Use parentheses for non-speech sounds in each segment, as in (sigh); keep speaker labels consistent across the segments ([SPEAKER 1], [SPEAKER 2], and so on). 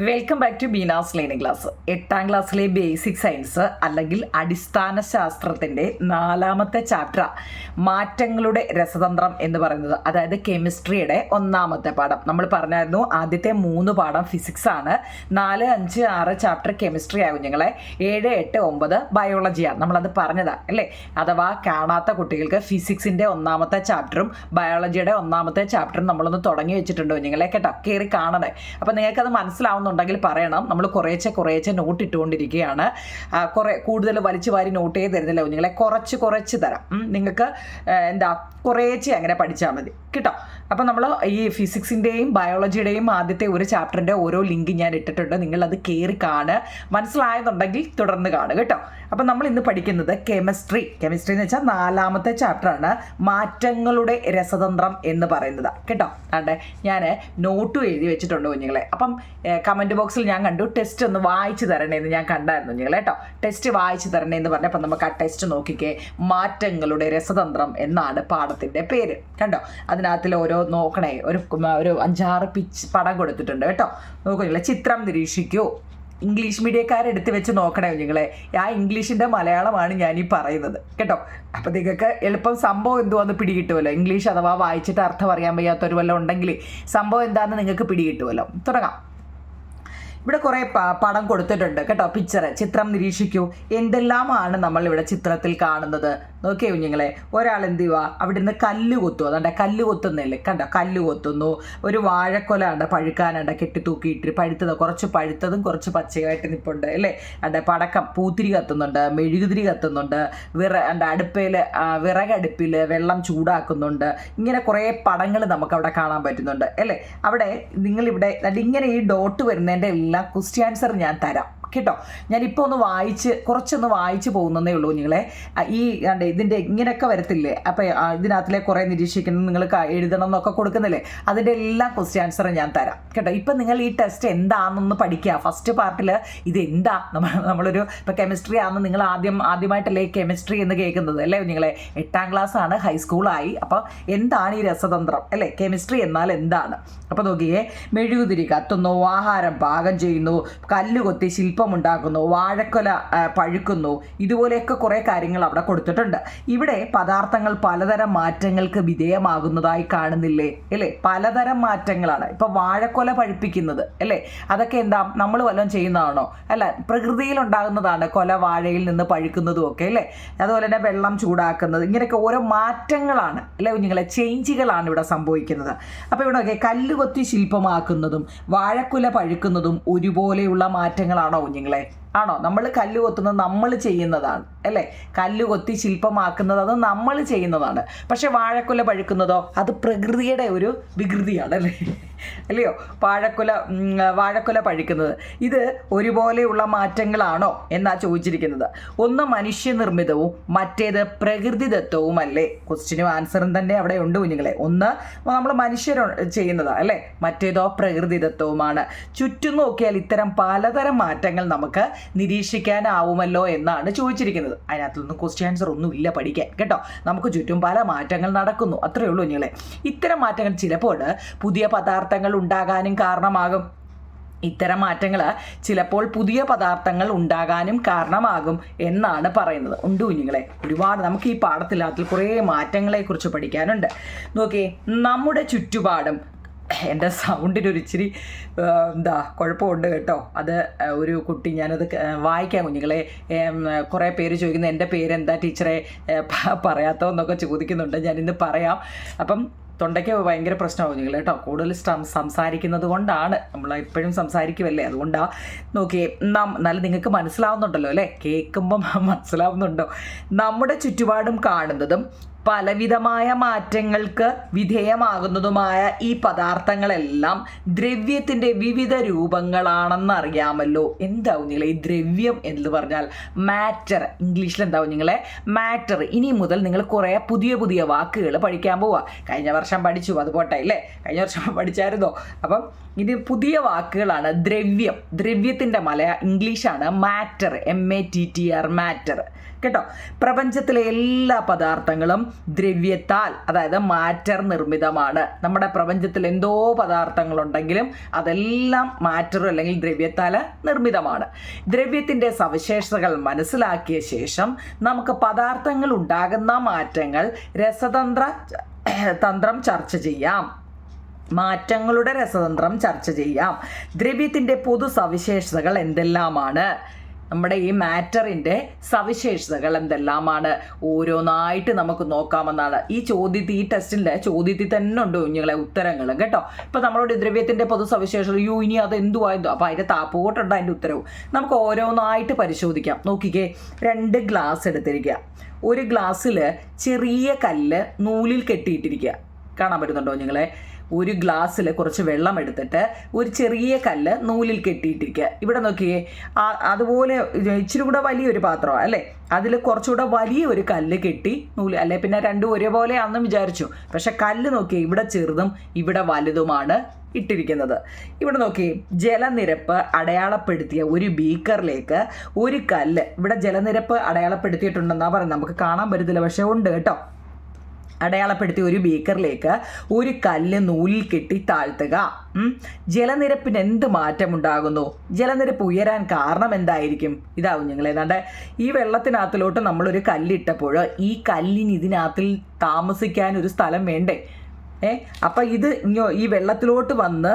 [SPEAKER 1] Welcome back to Beena's learning class എട്ടാം ക്ലാസ്സിലെ basic science അല്ലെങ്കിൽ അടിസ്ഥാന ശാസ്ത്രത്തിന്റെ നാലാമത്തെ ചാപ്റ്റർ മാറ്റങ്ങളുടെ രസതന്ത്രം എന്ന് പറയുന്നത് അതായത് കെമിസ്ട്രിയുടെ ഒന്നാമത്തെ പാഠം. നമ്മൾ പറഞ്ഞായിരുന്നു ആദ്യത്തെ മൂന്ന് പാഠം ഫിസിക്സ് ആണ്. നാല് അഞ്ച് ആറ് ചാപ്റ്റർ കെമിസ്ട്രി ആകും ഞങ്ങളെ. ഏഴ് എട്ട് ഒമ്പത് ബയോളജിയാണ് നമ്മളത് പറഞ്ഞതാണ് അല്ലേ? അഥവാ കാണാത്ത കുട്ടികൾക്ക് ഫിസിക്സിന്റെ ഒന്നാമത്തെ ചാപ്റ്ററും ബയോളജിയുടെ ഒന്നാമത്തെ ചാപ്റ്ററും നമ്മളൊന്ന് തുടങ്ങി വെച്ചിട്ടുണ്ടോ നിങ്ങളെ കേട്ടോ കയറി കാണണേ. അപ്പോൾ നിങ്ങൾക്കത് മനസ്സിലാവുന്നുണ്ടെങ്കിൽ പറയണം. നമ്മൾ കുറേച്ചെ കുറേച്ചെ നോട്ട് ഇട്ടുകൊണ്ടിരിക്കുകയാണ്. കുറേ കൂടുതൽ വലിച്ചു വാരി നോട്ട് തരുന്നില്ല. കുഞ്ഞുങ്ങളെ കുറച്ച് കുറച്ച് തരാം. നിങ്ങൾക്ക് എന്താ കുറേച്ചെ അങ്ങനെ പഠിച്ചാൽ മതി. കേട്ടോ? അപ്പോൾ നമ്മൾ ഈ ഫിസിക്സിന്റെയും ബയോളജിയുടെയും ആദ്യത്തെ ഒരു ചാപ്റ്ററിന്റെ ഓരോ ലിങ്ക് ഞാൻ ഇട്ടിട്ടുണ്ട്. നിങ്ങൾ അത് കയറി കാണുക. മനസ്സിലായതുണ്ടെങ്കിൽ തുടർന്ന് കാണുക കേട്ടോ. അപ്പം നമ്മൾ ഇന്ന് പഠിക്കുന്നത് കെമിസ്ട്രി. കെമിസ്ട്രി എന്ന് വെച്ചാൽ നാലാമത്തെ ചാപ്റ്ററാണ്. മാറ്റങ്ങളുടെ രസതന്ത്രം എന്ന് പറയുന്നത്. കേട്ടോ. അതെ ഞാൻ നോട്ടും എഴുതി വെച്ചിട്ടുണ്ട് കുഞ്ഞുങ്ങളെ. അപ്പം കമന്റ് ബോക്സിൽ ഞാൻ കണ്ടു. ടെസ്റ്റ് ഒന്ന് വായിച്ചു തരണേന്ന് ഞാൻ കണ്ടായിരുന്നു കുഞ്ഞുങ്ങളെ കേട്ടോ. ടെസ്റ്റ് വായിച്ചു തരണേന്ന് പറഞ്ഞപ്പോൾ നമുക്ക് ആ ടെസ്റ്റ് നോക്കിക്കേ. മാറ്റങ്ങളുടെ രസതന്ത്രം എന്നാണ് പാഠത്തിന്റെ പേര്. കണ്ടോ? അതിനകത്തിൽ ഓരോ നോക്കണേ. ഒരു ഒരു അഞ്ചാറ് പിച്ച് പടം കൊടുത്തിട്ടുണ്ട് കേട്ടോ. നോക്കുന്നില്ല ചിത്രം നിരീക്ഷിക്കൂ. ഇംഗ്ലീഷ് മീഡിയക്കാരെടുത്ത് വെച്ച് നോക്കണേ നിങ്ങളെ. ആ ഇംഗ്ലീഷിന്റെ മലയാളമാണ് ഞാൻ ഈ പറയുന്നത്. കേട്ടോ? അപ്പം നിങ്ങൾക്ക് എളുപ്പം സംഭവം എന്തുവാന്ന് പിടികിട്ടുമല്ലോ ഇംഗ്ലീഷ് അഥവാ വായിച്ചിട്ട് അർത്ഥം അറിയാൻ വയ്യാത്തൊരു വല്ലതും ഉണ്ടെങ്കിൽ സംഭവം എന്താണെന്ന് നിങ്ങൾക്ക് പിടികിട്ടുമല്ലോ തുടങ്ങാം. ഇവിടെ കുറേ പടം കൊടുത്തിട്ടുണ്ട് കേട്ടോ. പിക്ചർ ചിത്രം നിരീക്ഷിക്കൂ. എന്തെല്ലാമാണ് നമ്മൾ ഇവിടെ ചിത്രത്തിൽ കാണുന്നത്? നോക്കിയോ കുഞ്ഞുങ്ങളെ ഒരാൾ എന്ത് ചെയ്യുക അവിടെ നിന്ന് കല്ല് കൊത്തു അതുകൊണ്ട് കല്ല് കൊത്തുന്നില്ലേ കണ്ട? കല്ല് കൊത്തുന്നു. ഒരു വാഴക്കൊല ഉണ്ട് പഴുക്കാനുണ്ട് കെട്ടി തൂക്കിയിട്ട് പഴുത്തത്. കുറച്ച് പഴുത്തതും കുറച്ച് പച്ചയായിട്ട് നിൽപ്പുണ്ട് അല്ലേ? അണ്ട പടക്കം പൂത്തിരി കത്തുന്നുണ്ട് മെഴുകുതിരി കത്തുന്നുണ്ട് വിറ അണ്ട അടുപ്പയിൽ വിറകടുപ്പിൽ വെള്ളം ചൂടാക്കുന്നുണ്ട്. ഇങ്ങനെ കുറേ പടങ്ങൾ നമുക്ക് അവിടെ കാണാൻ പറ്റുന്നുണ്ട് അല്ലേ? അവിടെ നിങ്ങളിവിടെ ഇങ്ങനെ ഈ ഡോട്ട് വരുന്നതിന്റെ എല്ലാം ക്വസ്റ്റ്യൻസർ ഞാൻ തരാം. കേട്ടോ. ഞാനിപ്പോൾ ഒന്ന് വായിച്ച് കുറച്ചൊന്ന് വായിച്ച് പോകുന്നതേ ഉള്ളൂ നിങ്ങളെ ഈ കണ്ടേ ഇതിന്റെ ഇങ്ങനെയൊക്കെ വരത്തില്ലേ? അപ്പോൾ ഇതിനകത്തിലെ കുറേ നിരീക്ഷിക്കണം നിങ്ങൾ എഴുതണം എന്നൊക്കെ കൊടുക്കുന്നില്ലേ? അതിന്റെ എല്ലാ ക്വസ്റ്റ്യൻ ആൻസറും ഞാൻ തരാം. കേട്ടോ ഇപ്പം നിങ്ങൾ ഈ ടെസ്റ്റ് എന്താണെന്നൊന്ന് പഠിക്കുക. ഫസ്റ്റ് പാർട്ടിൽ ഇത് എന്താ? നമ്മൾ നമ്മളൊരു ഇപ്പോൾ കെമിസ്ട്രി ആണെന്ന് നിങ്ങൾ ആദ്യം ആദ്യമായിട്ടല്ലേ കെമിസ്ട്രി എന്ന് കേൾക്കുന്നത് അല്ലേ നിങ്ങളെ എട്ടാം ക്ലാസ് ആണ് ഹൈസ്കൂളായി അപ്പോൾ എന്താണ് ഈ രസതന്ത്രം അല്ലേ? കെമിസ്ട്രി എന്നാൽ എന്താണ്? അപ്പോൾ നോക്കിയേ മെഴുകുതിരി കത്തുന്നു ആഹാരം പാകം ചെയ്യുന്നു കല്ല് കൊത്തി ശില്പമുണ്ടാക്കുന്നു വാഴക്കൊല പഴുക്കുന്നു. ഇതുപോലെയൊക്കെ കുറേ കാര്യങ്ങൾ അവിടെ കൊടുത്തിട്ടുണ്ട്. ഇവിടെ പദാർത്ഥങ്ങൾ പലതരം മാറ്റങ്ങൾക്ക് വിധേയമാകുന്നതായി കാണുന്നില്ലേ? അല്ലേ? പലതരം മാറ്റങ്ങളാണ്. ഇപ്പോൾ വാഴക്കൊല പഴുപ്പിക്കുന്നത് അല്ലേ? അതൊക്കെ എന്താ നമ്മൾ വല്ലതും ചെയ്യുന്നതാണോ? അല്ല പ്രകൃതിയിൽ ഉണ്ടാകുന്നതാണ് കൊല വാഴയിൽ നിന്ന് പഴുക്കുന്നതും ഒക്കെ അല്ലേ? അതുപോലെ തന്നെ വെള്ളം ചൂടാക്കുന്നത് ഇങ്ങനെയൊക്കെ ഓരോ മാറ്റങ്ങളാണ് അല്ലെ കുഞ്ഞുങ്ങളെ? ചേഞ്ചുകളാണ് ഇവിടെ സംഭവിക്കുന്നത്. അപ്പോൾ ഇവിടെ ഒക്കെ കല്ല് കൊത്തി ശില്പമാക്കുന്നതും വാഴക്കുല പഴുക്കുന്നതും ഒരുപോലെയുള്ള മാറ്റങ്ങളാണോ കുഞ്ഞുങ്ങളെ ആണോ? നമ്മൾ കല്ല് കൊത്തുന്നത് നമ്മൾ ചെയ്യുന്നതാണ് അല്ലേ? കല്ല് കൊത്തി ശില്പമാക്കുന്നത് അത് നമ്മൾ ചെയ്യുന്നതാണ്. പക്ഷെ വാഴക്കുല പഴുക്കുന്നതോ അത് പ്രകൃതിയുടെ ഒരു വികൃതിയാണ് അല്ലേ? അല്ലയോ? വാഴക്കുല വാഴക്കുല പഴുക്കുന്നത്. ഇത് ഒരുപോലെയുള്ള മാറ്റങ്ങളാണോ എന്നാ ചോദിച്ചിരിക്കുന്നത്. ഒന്ന് മനുഷ്യനിർമ്മിതവും മറ്റേത് പ്രകൃതിദത്തവുമല്ലേ? ക്വസ്റ്റിനും ആൻസറും തന്നെ അവിടെ ഉണ്ട് കുഞ്ഞുങ്ങളെ. ഒന്ന് നമ്മൾ മനുഷ്യർ ചെയ്യുന്നതാ അല്ലേ? മറ്റേതോ പ്രകൃതിദത്തവുമാണ്. ചുറ്റും നോക്കിയാൽ ഇത്തരം പലതരം മാറ്റങ്ങൾ നമുക്ക് നിരീക്ഷിക്കാനാവുമല്ലോ എന്നാണ് ചോദിച്ചിരിക്കുന്നത്. അതിനകത്തൊന്നും ക്വസ്റ്റ്യൻ ആൻസർ ഒന്നും ഇല്ല പഠിക്കാൻ. കേട്ടോ? നമുക്ക് ചുറ്റും പല മാറ്റങ്ങൾ നടക്കുന്നു. അത്രയേ ഉള്ളൂ നിങ്ങളെ ഇത്തരം മാറ്റങ്ങൾ ചിലപ്പോൾ പുതിയ പദാർത്ഥങ്ങൾ ഉണ്ടാകാനും കാരണമാകും. ഇത്തരം മാറ്റങ്ങൾ ചിലപ്പോൾ പുതിയ പദാർത്ഥങ്ങൾ ഉണ്ടാകാനും കാരണമാകും എന്നാണ് പറയുന്നത്. ഉണ്ട് കുഞ്ഞുങ്ങളെ? ഒരുപാട് നമുക്ക് ഈ പാഠത്തിൽ അതിൽ കുറേ മാറ്റങ്ങളെക്കുറിച്ച് പഠിക്കാനുണ്ട്. നോക്കിയേ നമ്മുടെ ചുറ്റുപാടും എന്റെ സൗണ്ടിന് ഒരു ഇച്ചിരി എന്താ കുഴപ്പമുണ്ട് കേട്ടോ. അത് ഒരു കുട്ടി ഞാനത് വായിക്കാം കുഞ്ഞുങ്ങളെ. കുറേ പേര് ചോദിക്കുന്ന എന്റെ പേരെന്താ ടീച്ചറെ? പറയാത്തോ എന്നൊക്കെ ചോദിക്കുന്നുണ്ട്. ഞാനിന്ന് പറയാം. അപ്പം തൊണ്ടയ്ക്ക് ഭയങ്കര പ്രശ്നമാവും നിങ്ങൾ കേട്ടോ. കൂടുതൽ സംസാരിക്കുന്നത് കൊണ്ടാണ്. നമ്മൾ എപ്പോഴും സംസാരിക്കുമല്ലേ അതുകൊണ്ടാണ് നോക്കിയേ നാം നല്ല നിങ്ങൾക്ക് മനസ്സിലാവുന്നുണ്ടല്ലോ അല്ലേ? കേൾക്കുമ്പം മനസ്സിലാവുന്നുണ്ടോ? നമ്മുടെ ചുറ്റുപാടും കാണുന്നതും പലവിധമായ മാറ്റങ്ങൾക്ക് വിധേയമാകുന്നതുമായ ഈ പദാർത്ഥങ്ങളെല്ലാം ദ്രവ്യത്തിന്റെ വിവിധ രൂപങ്ങളാണെന്ന് അറിയാമല്ലോ എന്താവും നിങ്ങളെ ഈ ദ്രവ്യം എന്ന് പറഞ്ഞാൽ? മാറ്റർ ഇംഗ്ലീഷിൽ എന്താവും നിങ്ങളെ? മാറ്റർ. ഇനി മുതൽ നിങ്ങൾ കുറേ പുതിയ പുതിയ വാക്കുകൾ പഠിക്കാൻ പോവുക കഴിഞ്ഞ വർഷം പഠിച്ചു അത് പോട്ടെ അല്ലേ? കഴിഞ്ഞ വർഷം (laughs) പഠിച്ചായിരുന്നോ? അപ്പം ഇത് പുതിയ വാക്കുകളാണ് ദ്രവ്യം. ദ്രവ്യത്തിന്റെ മലയ ഇംഗ്ലീഷാണ് matter M A T T R matter. കേട്ടോ? പ്രപഞ്ചത്തിലെ എല്ലാ പദാർത്ഥങ്ങളും ദ്രവ്യത്താൽ അതായത് മാറ്റർ നിർമ്മിതമാണ്. നമ്മുടെ പ്രപഞ്ചത്തിൽ എന്തോ പദാർത്ഥങ്ങളുണ്ടെങ്കിലും അതെല്ലാം മാറ്റർ അല്ലെങ്കിൽ ദ്രവ്യത്താൽ നിർമ്മിതമാണ്. ദ്രവ്യത്തിന്റെ സവിശേഷതകൾ മനസ്സിലാക്കിയ ശേഷം നമുക്ക് പദാർത്ഥങ്ങൾ ഉണ്ടാകുന്ന മാറ്റങ്ങൾ രസതന്ത്ര തന്ത്രം ചർച്ച ചെയ്യാം. മാറ്റങ്ങളുടെ രസതന്ത്രം ചർച്ച ചെയ്യാം. ദ്രവ്യത്തിന്റെ പൊതു സവിശേഷതകൾ എന്തെല്ലാമാണ്? നമ്മുടെ ഈ മാറ്ററിന്റെ സവിശേഷതകൾ എന്തെല്ലാമാണ്? ഓരോന്നായിട്ട് നമുക്ക് നോക്കാമെന്നാണ്. ഈ ചോദ്യത്തിൽ ഈ ടെസ്റ്റിന്റെ ചോദ്യത്തിൽ തന്നെ ഉണ്ട് കുഞ്ഞുങ്ങളെ ഉത്തരങ്ങൾ കേട്ടോ? ഇപ്പൊ നമ്മളോട് ദ്രവ്യത്തിന്റെ പൊതു സവിശേഷത യു ഇനി അത് എന്തുവായതോ അപ്പോൾ അതിന്റെ താപ്പോട്ടുണ്ട് അതിന്റെ ഉത്തരവും. നമുക്ക് ഓരോന്നായിട്ട് പരിശോധിക്കാം. നോക്കിക്കേ രണ്ട് ഗ്ലാസ് എടുത്തിരിക്കുക ഒരു ഗ്ലാസ്സിൽ ചെറിയ കല്ല് നൂലിൽ കെട്ടിയിട്ടിരിക്കുക കാണാൻ പറ്റുന്നുണ്ടോ നിങ്ങളെ ഒരു ഗ്ലാസ്സിൽ കുറച്ച് വെള്ളം എടുത്തിട്ട് ഒരു ചെറിയ കല്ല് നൂലിൽ കെട്ടിയിട്ടിരിക്കുക. ഇവിടെ നോക്കിയേ അതുപോലെ ഇച്ചിരി കൂടെ വലിയൊരു പാത്രമാണ് അല്ലേ? അതിൽ കുറച്ചുകൂടെ വലിയ ഒരു കല്ല് കെട്ടി നൂൽ അല്ലെ പിന്നെ രണ്ടും ഒരേപോലെ ആണെന്ന് വിചാരിച്ചു. പക്ഷെ കല്ല് നോക്കിയേ ഇവിടെ ചെറുതും ഇവിടെ വലുതുമാണ് ഇട്ടിരിക്കുന്നത്. ഇവിടെ നോക്കി ജലനിരപ്പ് അടയാളപ്പെടുത്തിയ ഒരു ബീക്കറിലേക്ക് ഒരു കല്ല്. ഇവിടെ ജലനിരപ്പ് അടയാളപ്പെടുത്തിയിട്ടുണ്ടെന്നാ പറയുന്നത്. നമുക്ക് കാണാൻ പറ്റത്തില്ല പക്ഷെ ഉണ്ട് കേട്ടോ. അടയാളപ്പെടുത്തിയ ഒരു ബീക്കറിലേക്ക് ഒരു കല്ല് നൂലിൽ കെട്ടി താഴ്ത്തുക. ജലനിരപ്പിന് എന്ത് മാറ്റമുണ്ടാകുന്നു? ജലനിരപ്പ് ഉയരാൻ കാരണം എന്തായിരിക്കും? ഇതാവും ഞങ്ങൾ ഏതാണ്ട് ഈ വെള്ളത്തിനകത്തിലോട്ട് നമ്മളൊരു കല്ലിട്ടപ്പോൾ ഈ കല്ലിന് ഇതിനകത്തിൽ താമസിക്കാൻ ഒരു സ്ഥലം വേണ്ടേ? ഏ? അപ്പം ഇത് ഈ വെള്ളത്തിലോട്ട് വന്ന്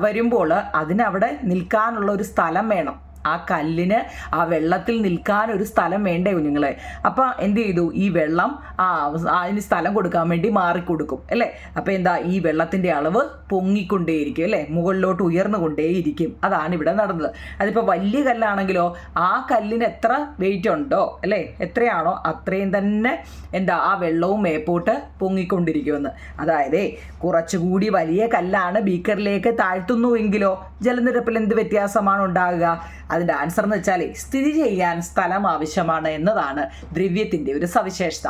[SPEAKER 1] വരുമ്പോൾ അതിനവിടെ നിൽക്കാനുള്ള ഒരു സ്ഥലം വേണം. ആ കല്ലിന് ആ വെള്ളത്തിൽ നിൽക്കാൻ ഒരു സ്ഥലം വേണ്ടേ കുഞ്ഞുങ്ങളെ? അപ്പം എന്ത് ചെയ്തു? ഈ വെള്ളം ആ അതിന് സ്ഥലം കൊടുക്കാൻ വേണ്ടി മാറിക്കൊടുക്കും അല്ലേ? അപ്പം എന്താ? ഈ വെള്ളത്തിന്റെ അളവ് പൊങ്ങിക്കൊണ്ടേയിരിക്കും അല്ലേ? മുകളിലോട്ട് ഉയർന്നുകൊണ്ടേയിരിക്കും. അതാണ് ഇവിടെ നടന്നത്. അതിപ്പോൾ വലിയ കല്ലാണെങ്കിലോ ആ കല്ലിന് എത്ര വെയിറ്റ് ഉണ്ടോ അല്ലേ? എത്രയാണോ അത്രയും തന്നെ എന്താ ആ വെള്ളവും മേപ്പോട്ട് പൊങ്ങിക്കൊണ്ടിരിക്കുമെന്ന്. അതായത് കുറച്ചുകൂടി വലിയ കല്ലാണ് ബീക്കറിലേക്ക് താഴ്ത്തുന്നുവെങ്കിലോ ജലനിരപ്പിൽ എന്ത് വ്യത്യാസമാണ് ഉണ്ടാകുക? അതിന്റെ ആൻസർ എന്ന് വെച്ചാൽ സ്ഥിതി ചെയ്യാൻ സ്ഥലം ആവശ്യമാണ് എന്നതാണ് ദ്രവ്യത്തിന്റെ ഒരു സവിശേഷത.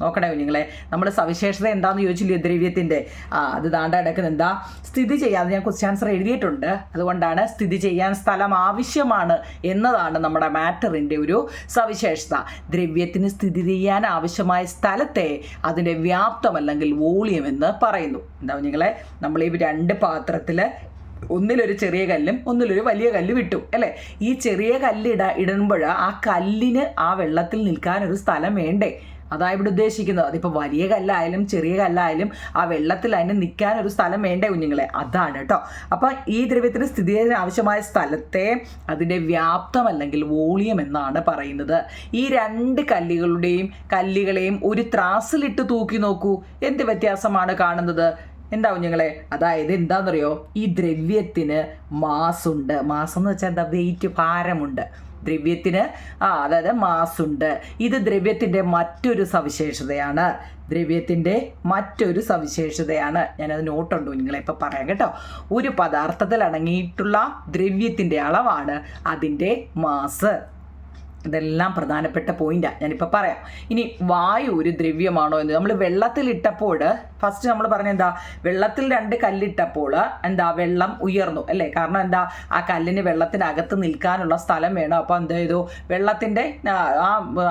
[SPEAKER 1] നോക്കണേ കുഞ്ഞുങ്ങളെ നമ്മുടെ സവിശേഷത എന്താന്ന് ചോദിച്ചില്ലേ ദ്രവ്യത്തിന്റെ? ആ അത് താണ്ട കിടക്കുന്ന എന്താ? സ്ഥിതി ചെയ്യാതെ ഞാൻ ക്വസ്റ്റ്യൻ ആൻസർ എഴുതിയിട്ടുണ്ട്. അതുകൊണ്ടാണ് സ്ഥിതി ചെയ്യാൻ സ്ഥലം ആവശ്യമാണ് എന്നതാണ് നമ്മുടെ മാറ്ററിന്റെ ഒരു സവിശേഷത. ദ്രവ്യത്തിന് സ്ഥിതി ചെയ്യാൻ ആവശ്യമായ സ്ഥലത്തെ അതിന്റെ വ്യാപ്തം അല്ലെങ്കിൽ വോളിയം എന്ന് പറയുന്നു. എന്താ കുഞ്ഞുങ്ങളെ നമ്മൾ ഈ രണ്ട് പാത്രത്തിൽ ഒന്നിലൊരു ചെറിയ കല്ലും ഒന്നിലൊരു വലിയ കല്ല് വിട്ടു അല്ലേ? ഈ ചെറിയ കല്ല് ഇട ഇടുമ്പോൾ ആ കല്ലിന് ആ വെള്ളത്തിൽ നിൽക്കാനൊരു സ്ഥലം വേണ്ടേ? അതാ ഇവിടെ ഉദ്ദേശിക്കുന്നത്. അതിപ്പോൾ വലിയ കല്ലായാലും ചെറിയ കല്ലായാലും ആ വെള്ളത്തിൽ അതിന് നിൽക്കാൻ ഒരു സ്ഥലം വേണ്ടേ കുഞ്ഞുങ്ങളെ? അതാണ് കേട്ടോ അപ്പം ഈ ദ്രവ്യത്തിന് സ്ഥിതി ആവശ്യമായ സ്ഥലത്തെ അതിന്റെ വ്യാപ്തം അല്ലെങ്കിൽ വോളിയം എന്നാണ് പറയുന്നത്. ഈ രണ്ട് കല്ലുകളുടെയും കല്ലുകളെയും ഒരു ത്രാസിലിട്ട് തൂക്കി നോക്കൂ. എന്ത് വ്യത്യാസമാണ് കാണുന്നത്? എന്താ ഞങ്ങളെ? അതായത് എന്താണെന്നറിയോ ഈ ദ്രവ്യത്തിന് മാസുണ്ട്. മാസം എന്ന് വെച്ചാൽ എന്താ? വെയിറ്റ് ഭാരമുണ്ട്. ദ്രവ്യത്തിന് ആ അതായത് മാസുണ്ട്. ഇത് ദ്രവ്യത്തിന്റെ മറ്റൊരു സവിശേഷതയാണ്. ദ്രവ്യത്തിന്റെ മറ്റൊരു സവിശേഷതയാണ്. ഞാനത് നോട്ടുണ്ട് നിങ്ങളെ ഇപ്പോൾ പറയാം കേട്ടോ. ഒരു പദാർത്ഥത്തിൽ അടങ്ങിയിട്ടുള്ള ദ്രവ്യത്തിന്റെ അളവാണ് അതിന്റെ മാസ്. ഇതെല്ലാം പ്രധാനപ്പെട്ട പോയിന്റാണ് ഞാനിപ്പോൾ പറയാം. ഇനി വായു ഒരു ദ്രവ്യമാണോ എന്ന്. നമ്മൾ വെള്ളത്തിൽ ഇട്ടപ്പോൾ ഫസ്റ്റ് നമ്മൾ പറഞ്ഞ എന്താ? വെള്ളത്തിൽ രണ്ട് കല്ലിട്ടപ്പോൾ എന്താ? വെള്ളം ഉയർന്നു. അല്ലേ? കാരണം എന്താ? ആ കല്ലിന് വെള്ളത്തിനകത്ത് നിൽക്കാനുള്ള സ്ഥലം വേണം. അപ്പോൾ എന്ത് ചെയ്തു? വെള്ളത്തിന്റെ ആ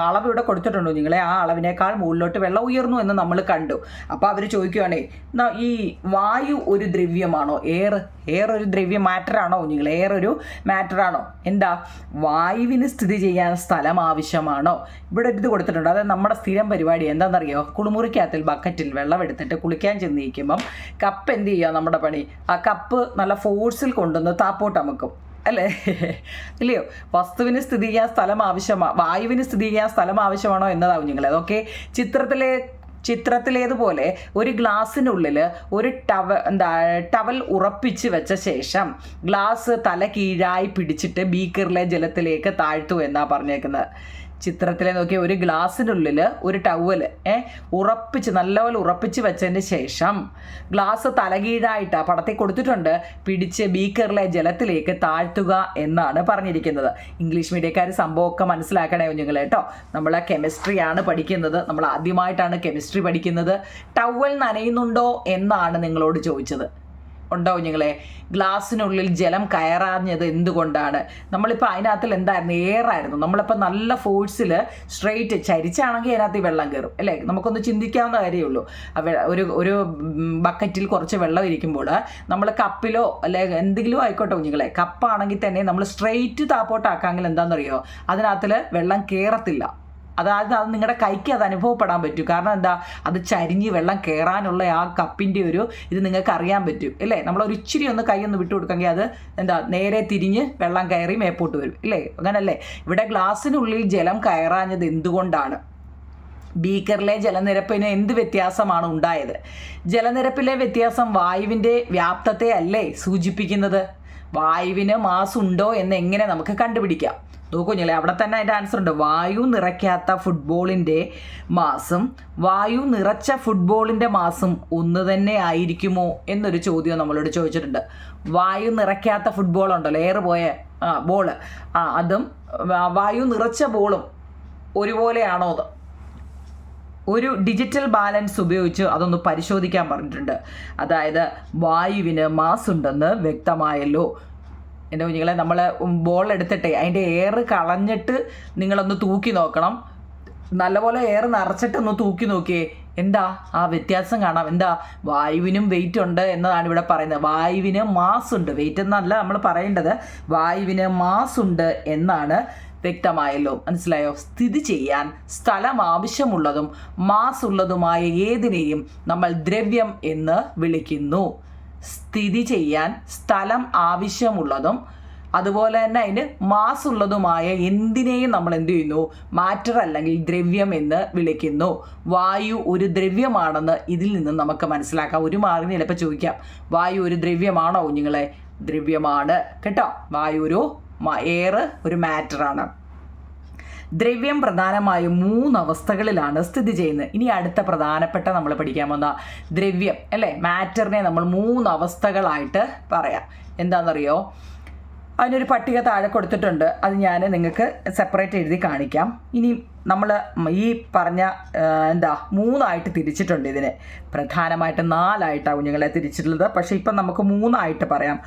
[SPEAKER 1] അളവ് ഇവിടെ കൊടുത്തിട്ടുണ്ടോ നിങ്ങളെ. ആ അളവിനേക്കാൾ മുകളിലോട്ട് വെള്ളം ഉയർന്നു എന്ന് നമ്മൾ കണ്ടു. അപ്പോൾ അവർ ചോദിക്കുകയാണേ ഈ വായു ഒരു ദ്രവ്യമാണോ? എയർ എയർ ഒരു ദ്രവ്യ മാറ്ററാണോ നിങ്ങൾ എയർ ഒരു മാറ്ററാണോ എന്താ? വായുവിന് സ്ഥിതി ചെയ്യാൻ സ്ഥലം ആവശ്യമാണോ? ഇവിടെ ഇത് കൊടുത്തിട്ടുണ്ട്. അതായത് നമ്മുടെ സ്ഥിരം പരിപാടി എന്താണെന്നറിയോ? കുളിമുറിക്കകത്തിൽ ബക്കറ്റിൽ വെള്ളം എടുത്തിട്ട് കുളിക്കാൻ ചെന്നിരിക്കുമ്പം കപ്പ് എന്ത് ചെയ്യുക നമ്മുടെ പണി? ആ കപ്പ് നല്ല ഫോഴ്സിൽ കൊണ്ടുവന്ന് താപ്പോട്ട് അമുക്കും. അല്ലേ? ഇല്ലയോ? വസ്തുവിന് സ്ഥിതി ചെയ്യാൻ സ്ഥലം ആവശ്യമാണ് വായുവിന് സ്ഥിതി ചെയ്യാൻ സ്ഥലം ആവശ്യമാണോ എന്നതാവും നിങ്ങൾ അതൊക്കെ ചിത്രത്തിലെ ചിത്രത്തിലേതുപോലെ ഒരു ഗ്ലാസ്സിനുള്ളിൽ ഒരു ടവ എന്താ ടവൽ ഉറപ്പിച്ച് വെച്ച ശേഷം ഗ്ലാസ് തല കീഴായി പിടിച്ചിട്ട് ബീക്കറിലെ ജലത്തിലേക്ക് താഴ്ത്തു എന്നാണ് പറഞ്ഞേക്കുന്നത്. ചിത്രത്തിലെ നോക്കിയ ഒരു ഗ്ലാസ്സിനുള്ളിൽ ഒരു ടവൽ ഏ ഉറപ്പിച്ച് നല്ലപോലെ ഉറപ്പിച്ച് വെച്ചതിന് ശേഷം ഗ്ലാസ് തലകീഴായിട്ട് പടത്തിൽ കൊടുത്തിട്ടുണ്ട്. പിടിച്ച് ബീക്കറിലെ ജലത്തിലേക്ക് താഴ്ത്തുക എന്നാണ് പറഞ്ഞിരിക്കുന്നത്. ഇംഗ്ലീഷ് മീഡിയക്കാർ സംഭവമൊക്കെ മനസ്സിലാക്കണേ കുഞ്ഞുങ്ങൾ കേട്ടോ. നമ്മൾ കെമിസ്ട്രിയാണ് പഠിക്കുന്നത്. നമ്മൾ ആദ്യമായിട്ടാണ് കെമിസ്ട്രി പഠിക്കുന്നത്. ടവൽ നനയുന്നുണ്ടോ എന്നാണ് നിങ്ങളോട് ചോദിച്ചത്. ഉണ്ടോ കുഞ്ഞുങ്ങളെ ഗ്ലാസ്സിനുള്ളിൽ ജലം കയറാഞ്ഞത് എന്തുകൊണ്ടാണ്? നമ്മളിപ്പോൾ അതിനകത്തിൽ എന്തായിരുന്നു? എയറായിരുന്നു നമ്മളിപ്പോൾ നല്ല ഫോഴ്സിൽ സ്ട്രെയിറ്റ് ചരിച്ചാണെങ്കിൽ അതിനകത്ത് വെള്ളം കയറും അല്ലേ? നമുക്കൊന്ന് ചിന്തിക്കാവുന്ന കാര്യമേ ഉള്ളൂ. ഒരു ഒരു ബക്കറ്റിൽ കുറച്ച് വെള്ളം ഇരിക്കുമ്പോൾ നമ്മൾ കപ്പിലോ അല്ലെ എന്തെങ്കിലും ആയിക്കോട്ടെ കുഞ്ഞുങ്ങളെ കപ്പാണെങ്കിൽ തന്നെ നമ്മൾ സ്ട്രെയിറ്റ് താപ്പോട്ടാക്കാമെങ്കിൽ എന്താണെന്നറിയോ? അതിനകത്തിൽ വെള്ളം കയറത്തില്ല അതായത് അത് നിങ്ങളുടെ കൈക്ക് അത് അനുഭവപ്പെടാൻ പറ്റും. കാരണം എന്താ? അത് ചരിഞ്ഞ് വെള്ളം കയറാനുള്ള ആ കപ്പിന്റെ ഒരു ഇത് നിങ്ങൾക്ക് അറിയാൻ പറ്റും. അല്ലേ നമ്മൾ ഒരു ഇച്ചിരി ഒന്ന് കൈ ഒന്ന് വിട്ടു കൊടുക്കാമെങ്കിൽ അത് എന്താ? നേരെ തിരിഞ്ഞ് വെള്ളം കയറി മേപ്പോട്ട് വരും. ഇല്ലേ? അങ്ങനല്ലേ? ഇവിടെ ഗ്ലാസ്സിനുള്ളിൽ ജലം കയറാഞ്ഞത് എന്തുകൊണ്ടാണ്? ബീക്കറിലെ ജലനിരപ്പിന് എന്ത് വ്യത്യാസമാണ് ഉണ്ടായത്? ജലനിരപ്പിലെ വ്യത്യാസം വായുവിന്റെ വ്യാപ്തത്തെ അല്ലേ സൂചിപ്പിക്കുന്നത്? വായുവിന് മാസ് ഉണ്ടോ എന്ന് എങ്ങനെ നമുക്ക് കണ്ടുപിടിക്കാം? നോക്കുഞ്ഞില്ലേ അവിടെ തന്നെ അതിന്റെ ആൻസർ ഉണ്ട്. വായു നിറയ്ക്കാത്ത ഫുട്ബോളിന്റെ മാസം വായു നിറച്ച ഫുട്ബോളിന്റെ മാസം ഒന്ന് തന്നെ ആയിരിക്കുമോ എന്നൊരു ചോദ്യം നമ്മളോട് ചോദിച്ചിട്ടുണ്ട്. വായു നിറയ്ക്കാത്ത ഫുട്ബോൾ ഉണ്ടല്ലോ എയർ പോയ ബോൾ ആ അതും വായു നിറച്ച ബോളും ഒരുപോലെയാണോ അത്? ഒരു ഡിജിറ്റൽ ബാലൻസ് ഉപയോഗിച്ച് അതൊന്ന് പരിശോധിക്കാൻ പറഞ്ഞിട്ടുണ്ട്. അതായത് വായുവിന് മാസ് ഉണ്ടെന്ന് വ്യക്തമായല്ലോ. എന്റെ കുഞ്ഞുങ്ങളെ നമ്മൾ ബോൾ എടുത്തിട്ടേ അതിന്റെ എയർ കളഞ്ഞിട്ട് നിങ്ങളൊന്ന് തൂക്കി നോക്കണം. നല്ലപോലെ എയർ നിറച്ചിട്ടൊന്ന് തൂക്കി നോക്കിയേ. എന്താ? ആ വ്യത്യാസം കാണാം. എന്താ? വായുവിനും വെയിറ്റ് ഉണ്ട് എന്നതാണ് ഇവിടെ പറയുന്നത്. വായുവിന് മാസ് ഉണ്ട് വെയിറ്റ് എന്നല്ല നമ്മൾ പറയേണ്ടത്. വായുവിന് മാസ് ഉണ്ട് എന്നാണ് വ്യക്തമായല്ലോ. മനസ്സിലായോ? സ്ഥിതി ചെയ്യാൻ സ്ഥലം ആവശ്യമുള്ളതും മാസ് ഉള്ളതുമായ ഏതിനെയും നമ്മൾ ദ്രവ്യം എന്ന് വിളിക്കുന്നു. സ്ഥിതി ചെയ്യാൻ സ്ഥലം ആവശ്യമുള്ളതും അതുപോലെ തന്നെ അതിന് മാസ് ഉള്ളതുമായ എന്തിനേയും നമ്മൾ എന്ത് ചെയ്യുന്നു? മാറ്റർ അല്ലെങ്കിൽ ദ്രവ്യം എന്ന് വിളിക്കുന്നു. വായു ഒരു ദ്രവ്യമാണെന്ന് ഇതിൽ നിന്ന് നമുക്ക് മനസ്സിലാക്കാം. ഒരു മാർഗം ചിലപ്പോൾ ചോദിക്കാം. വായു ഒരു ദ്രവ്യമാണോ കുഞ്ഞുങ്ങളെ? ദ്രവ്യമാണ്. കേട്ടോ? വായു ഒരു എയർ ഒരു മാറ്ററാണ് ദ്രവ്യം പ്രധാനമായും മൂന്ന് അവസ്ഥകളിലാണ് സ്ഥിതി ചെയ്യുന്നത്. ഇനി അടുത്ത പ്രധാനപ്പെട്ട നമ്മൾ പഠിക്കാൻ വന്ന ദ്രവ്യം അല്ലേ? മാറ്ററിനെ നമ്മൾ മൂന്ന് അവസ്ഥകളായിട്ട് പറയാം. എന്താണെന്നറിയോ? അതിനൊരു പട്ടിക താഴെ കൊടുത്തിട്ടുണ്ട്. അത് ഞാൻ നിങ്ങൾക്ക് സെപ്പറേറ്റ് എഴുതി കാണിക്കാം. ഇനി നമ്മൾ ഈ പറഞ്ഞ എന്താ മൂന്നായിട്ട് തിരിച്ചിട്ടുണ്ട് ഇതിനെ. പ്രധാനമായിട്ട് നാലായിട്ടാണ് കുഞ്ഞുങ്ങളെ തിരിച്ചിട്ടുള്ളത്. പക്ഷേ ഇപ്പം നമുക്ക് മൂന്നായിട്ട് പറയാം.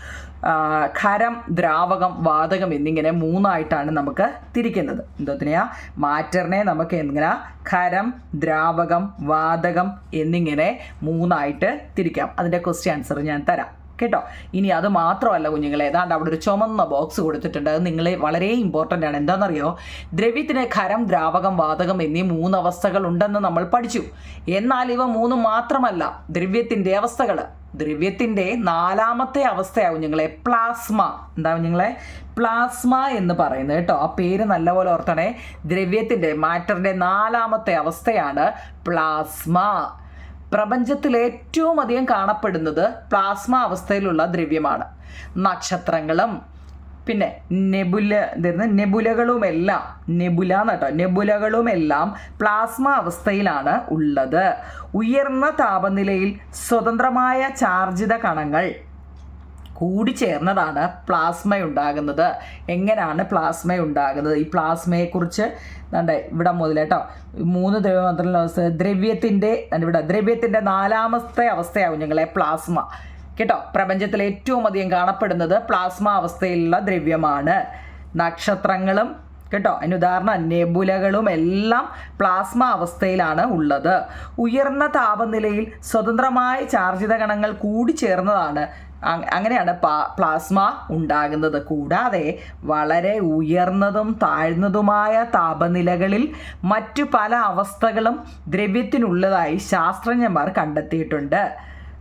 [SPEAKER 1] ഖരം ദ്രാവകം വാതകം എന്നിങ്ങനെ മൂന്നായിട്ടാണ് നമുക്ക് തിരിക്കുന്നത്. എന്തോത്തിനെയാ മാറ്ററിനെ നമുക്ക് എങ്ങനെ ഖരം ദ്രാവകം വാതകം എന്നിങ്ങനെ മൂന്നായിട്ട് തിരിക്കാം. അതിന്റെ ക്വസ്റ്റ്യൻ ആൻസർ ഞാൻ തരാം. കേട്ടോ. ഇനി അത് മാത്രമല്ല കുഞ്ഞുങ്ങളെ ഏതാണ്ട് അവിടെ ഒരു ചുമന്ന ബോക്സ് കൊടുത്തിട്ടുണ്ട്. അത് നിങ്ങളെ വളരെ ഇമ്പോർട്ടന്റ് ആണ്. എന്താണെന്നറിയോ ദ്രവ്യത്തിന് ഖരം ദ്രാവകം വാതകം എന്നീ മൂന്ന് അവസ്ഥകൾ ഉണ്ടെന്ന് നമ്മൾ പഠിച്ചു. എന്നാൽ ഇവ മൂന്ന് മാത്രമല്ല ദ്രവ്യത്തിന്റെ അവസ്ഥകൾ ദ്രവ്യത്തിന്റെ നാലാമത്തെ അവസ്ഥയാണ് കുഞ്ഞുങ്ങളെ പ്ലാസ്മ എന്താ കുഞ്ഞുങ്ങളെ? പ്ലാസ്മ എന്ന് പറയുന്നത് കേട്ടോ. ആ പേര് നല്ലപോലെ ഓർത്തണേ. ദ്രവ്യത്തിന്റെ മാറ്ററിന്റെ നാലാമത്തെ അവസ്ഥയാണ് പ്ലാസ്മ പ്രപഞ്ചത്തിൽ ഏറ്റവും അധികം കാണപ്പെടുന്നത് പ്ലാസ്മ അവസ്ഥയിലുള്ള ദ്രവ്യമാണ്. നക്ഷത്രങ്ങളും പിന്നെ നെബുല എന്തായിരുന്നു നെബുലകളുമെല്ലാം നെബുല കേട്ടോ നെബുലകളുമെല്ലാം പ്ലാസ്മ അവസ്ഥയിലാണ് ഉള്ളത്. ഉയർന്ന താപനിലയിൽ സ്വതന്ത്രമായ ചാർജിത കണങ്ങൾ കൂടിച്ചേർന്നതാണ് പ്ലാസ്മ ഉണ്ടാകുന്നത് എങ്ങനെയാണ് പ്ലാസ്മ ഉണ്ടാകുന്നത് ഈ പ്ലാസ്മയെക്കുറിച്ച് ദാണ്ടെ ഇവിടെ മുതൽ കേട്ടോ മൂന്ന് ദ്രവ്യമാത്രമുള്ള അവസ്ഥ ദ്രവ്യത്തിന്റെ ഇവിടെ ദ്രവ്യത്തിന്റെ നാലാമത്തെ അവസ്ഥയാവും ഞങ്ങളെ പ്ലാസ്മ. കേട്ടോ പ്രപഞ്ചത്തിൽ ഏറ്റവും അധികം കാണപ്പെടുന്നത് പ്ലാസ്മ അവസ്ഥയിലുള്ള ദ്രവ്യമാണ്. നക്ഷത്രങ്ങളും കേട്ടോ അതിന് ഉദാഹരണം നെബുലകളും എല്ലാം പ്ലാസ്മ അവസ്ഥയിലാണ് ഉള്ളത്. ഉയർന്ന താപനിലയിൽ സ്വതന്ത്രമായ ചാർജിത കണങ്ങൾ കൂടിച്ചേർന്നതാണ് അങ്ങനെയാണ് പ്ലാസ്മ ഉണ്ടാകുന്നത്. കൂടാതെ വളരെ ഉയർന്നതും താഴ്ന്നതുമായ താപനിലകളിൽ മറ്റു പല അവസ്ഥകളും ദ്രവ്യത്തിനുള്ളതായി ശാസ്ത്രജ്ഞന്മാർ കണ്ടെത്തിയിട്ടുണ്ട്.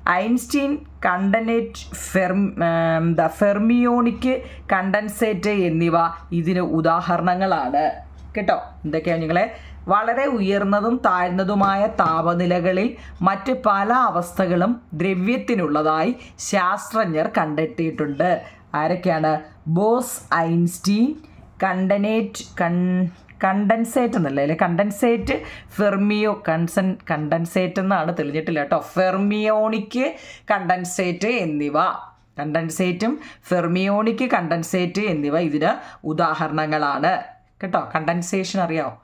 [SPEAKER 1] ഐൻസ്റ്റീൻ കണ്ടനേറ്റ് ഫെർം എന്താ ഫെർമിയോണിക് കണ്ടൻസേറ്റ് എന്നിവ ഇതിന് ഉദാഹരണങ്ങളാണ്. കേട്ടോ? എന്തൊക്കെയാണ് നിങ്ങളെ? വളരെ ഉയർന്നതും താഴ്ന്നതുമായ താപനിലകളിൽ മറ്റ് പല അവസ്ഥകളും ദ്രവ്യത്തിനുള്ളതായി ശാസ്ത്രജ്ഞർ കണ്ടെത്തിയിട്ടുണ്ട്. ആരൊക്കെയാണ്? ബോസ് ഐൻസ്റ്റീൻ കണ്ടനേറ്റ് കൺ കണ്ടൻസേറ്റ് എന്നല്ലേ? അല്ലെ കണ്ടൻസേറ്റ് ഫെർമിയോ കൺസൻ കണ്ടൻസേറ്റ് എന്നാണ് തെളിഞ്ഞിട്ടില്ല കേട്ടോ. ഫെർമിയോണിക്ക് കണ്ടൻസേറ്റ് എന്നിവ. കണ്ടൻസേറ്റും ഫെർമിയോണിക്ക് കണ്ടൻസേറ്റ് എന്നിവ ഇതിന് ഉദാഹരണങ്ങളാണ്. കേട്ടോ കണ്ടൻസേഷൻ അറിയാമോ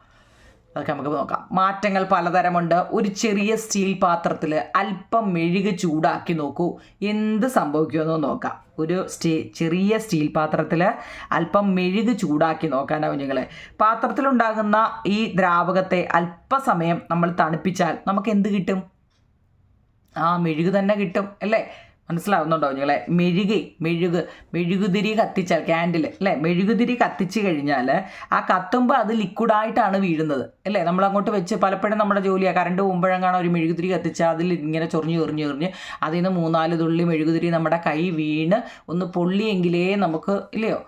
[SPEAKER 1] അതൊക്കെ നമുക്ക് നോക്കാം. മാറ്റങ്ങൾ പലതരമുണ്ട്. ഒരു ചെറിയ സ്റ്റീൽ പാത്രത്തിൽ അല്പം മെഴുക് ചൂടാക്കി നോക്കൂ. എന്ത് സംഭവിക്കുമെന്ന് നോക്കാം. ഒരു സ്റ്റീ ചെറിയ സ്റ്റീൽ പാത്രത്തിൽ അല്പം മെഴുക് ചൂടാക്കി നോക്കാനാവും നിങ്ങൾ പാത്രത്തിലുണ്ടാകുന്ന ഈ ദ്രാവകത്തെ അല്പസമയം നമ്മൾ തണുപ്പിച്ചാൽ നമുക്ക് എന്ത് കിട്ടും? ആ മെഴുക് തന്നെ കിട്ടും അല്ലേ? മനസ്സിലാവുന്നുണ്ടോ നിങ്ങളെ മെഴുകി മെഴുക് മെഴുകുതിരി കത്തിച്ചാൽ ക്യാൻഡിൽ അല്ലേ? മെഴുകുതിരി കത്തിച്ച് കഴിഞ്ഞാൽ ആ കത്തുമ്പോൾ അത് ലിക്വിഡായിട്ടാണ് വീഴുന്നത് അല്ലേ? നമ്മൾ അങ്ങോട്ട് വെച്ച് പലപ്പോഴും നമ്മുടെ ജോലിയാണ് കറണ്ട് പോകുമ്പോഴെങ്ങാണ് ഒരു മെഴുകുതിരി കത്തിച്ചാൽ അതിൽ ഇങ്ങനെ ചൊറിഞ്ഞ് ചൊറിഞ്ഞ് ചൊറിഞ്ഞ് അതിൽ നിന്ന് മൂന്നാൽ തുള്ളി മെഴുകുതിരി നമ്മുടെ കൈ വീണ് ഒന്ന് പൊള്ളിയെങ്കിലേ നമുക്ക് ഇല്ലയോ?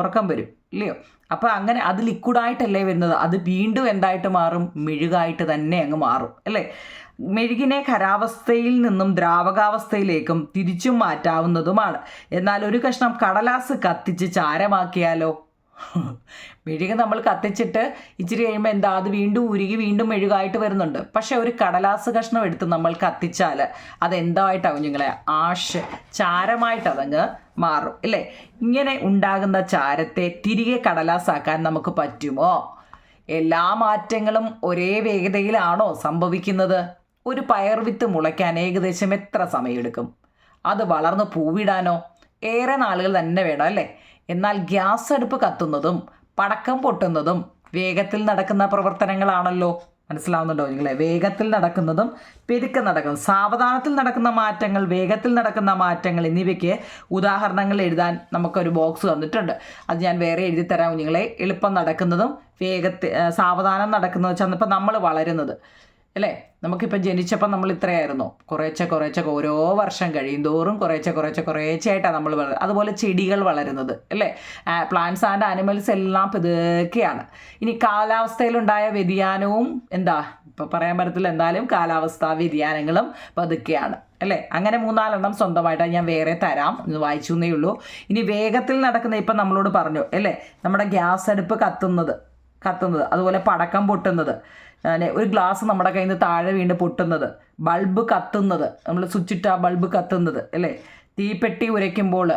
[SPEAKER 1] ഉറക്കം വരും ഇല്ലയോ? അപ്പോൾ അങ്ങനെ അത് ലിക്വിഡായിട്ടല്ലേ വരുന്നത്. അത് വീണ്ടും എന്തായിട്ട് മാറും? മെഴുകായിട്ട് തന്നെ അങ്ങ് മാറും അല്ലേ? മെഴുകിനെ ഖരാവസ്ഥയിൽ നിന്നും ദ്രാവകാവസ്ഥയിലേക്കും തിരിച്ചും മാറ്റാവുന്നതുമാണ്. എന്നാൽ ഒരു കഷ്ണം കടലാസ് കത്തിച്ച് ചാരമാക്കിയാലോ? മെഴുക് നമ്മൾ കത്തിച്ചിട്ട് ഇച്ചിരി കഴിയുമ്പോൾ എന്താ അത് വീണ്ടും ഉരുകി വീണ്ടും മെഴുകായിട്ട് വരുന്നുണ്ട്. പക്ഷെ ഒരു കടലാസ് കഷ്ണം എടുത്ത് നമ്മൾ കത്തിച്ചാൽ അത് എന്തായിട്ടാവും നിങ്ങളെ ആഷ് ചാരമായിട്ട് അതങ്ങ് മാറും അല്ലേ ഇങ്ങനെ ഉണ്ടാകുന്ന ചാരത്തെ തിരികെ കടലാസാക്കാൻ നമുക്ക് പറ്റുമോ? എല്ലാ മാറ്റങ്ങളും ഒരേ വേഗതയിലാണോ സംഭവിക്കുന്നത്? ഒരു പയർ വിത്ത് മുളയ്ക്കാൻ ഏകദേശം എത്ര സമയമെടുക്കും? അത് വളർന്ന് പൂവിടാനോ? ഏറെ നാളുകൾ തന്നെ വേണം അല്ലേ? എന്നാൽ ഗ്യാസ് അടുപ്പ് കത്തുന്നതും പടക്കം പൊട്ടുന്നതും വേഗത്തിൽ നടക്കുന്ന പ്രവർത്തനങ്ങളാണല്ലോ. മനസ്സിലാവുന്നുണ്ടോ നിങ്ങളെ? വേഗത്തിൽ നടക്കുന്നതും പെരുക്കം നടക്കുന്നതും സാവധാനത്തിൽ നടക്കുന്ന മാറ്റങ്ങൾ വേഗത്തിൽ നടക്കുന്ന മാറ്റങ്ങൾ എന്നിവയ്ക്ക് ഉദാഹരണങ്ങൾ എഴുതാൻ നമുക്കൊരു ബോക്സ് തന്നിട്ടുണ്ട്. അത് ഞാൻ വേറെ എഴുതി തരാം. നിങ്ങളെ എളുപ്പം നടക്കുന്നതും വേഗത്തിൽ സാവധാനം നടക്കുന്നത് വെച്ചാൽ നമ്മൾ വളരുന്നത്. അല്ലേ? നമുക്കിപ്പോൾ ജനിച്ചപ്പോൾ നമ്മൾ ഇത്രയായിരുന്നു. കുറേച്ചെ കുറേച്ചെ ഓരോ വർഷം കഴിയും തോറും കുറേച്ചെ കുറേച്ചെ കുറേശ്ശെയായിട്ടാണ് നമ്മൾ വളരുന്നത് അതുപോലെ ചെടികൾ വളരുന്നത് അല്ലേ? പ്ലാന്റ്സ് ആൻഡ് ആനിമൽസ് എല്ലാം പതുക്കെയാണ്. ഇനി കാലാവസ്ഥയിലുണ്ടായ വ്യതിയാനവും എന്താ? ഇപ്പോൾ പറയാൻ പറ്റത്തില്ല എന്തായാലും കാലാവസ്ഥാ വ്യതിയാനങ്ങളും പതുക്കെയാണ് അല്ലേ? അങ്ങനെ മൂന്നാലെണ്ണം സ്വന്തമായിട്ട് ഞാൻ വേറെ തരാം. എന്ന് വായിച്ചു എന്നേ ഉള്ളൂ. ഇനി വേഗത്തിൽ നടക്കുന്ന ഇപ്പം നമ്മളോട് പറഞ്ഞു അല്ലേ? നമ്മുടെ ഗ്യാസ് അടുപ്പ് കത്തുന്നത് കത്തുന്നത് അതുപോലെ പടക്കം പൊട്ടുന്നത്. ഒരു ഗ്ലാസ് നമ്മുടെ കയ്യിൽ നിന്ന് താഴെ വീണ് പൊട്ടുന്നത്. ബൾബ് കത്തുന്നത്. നമ്മൾ സ്വിച്ചിട്ട് ആ ബൾബ് കത്തുന്നത് അല്ലേ? തീപ്പെട്ടി ഉരയ്ക്കുമ്പോൾ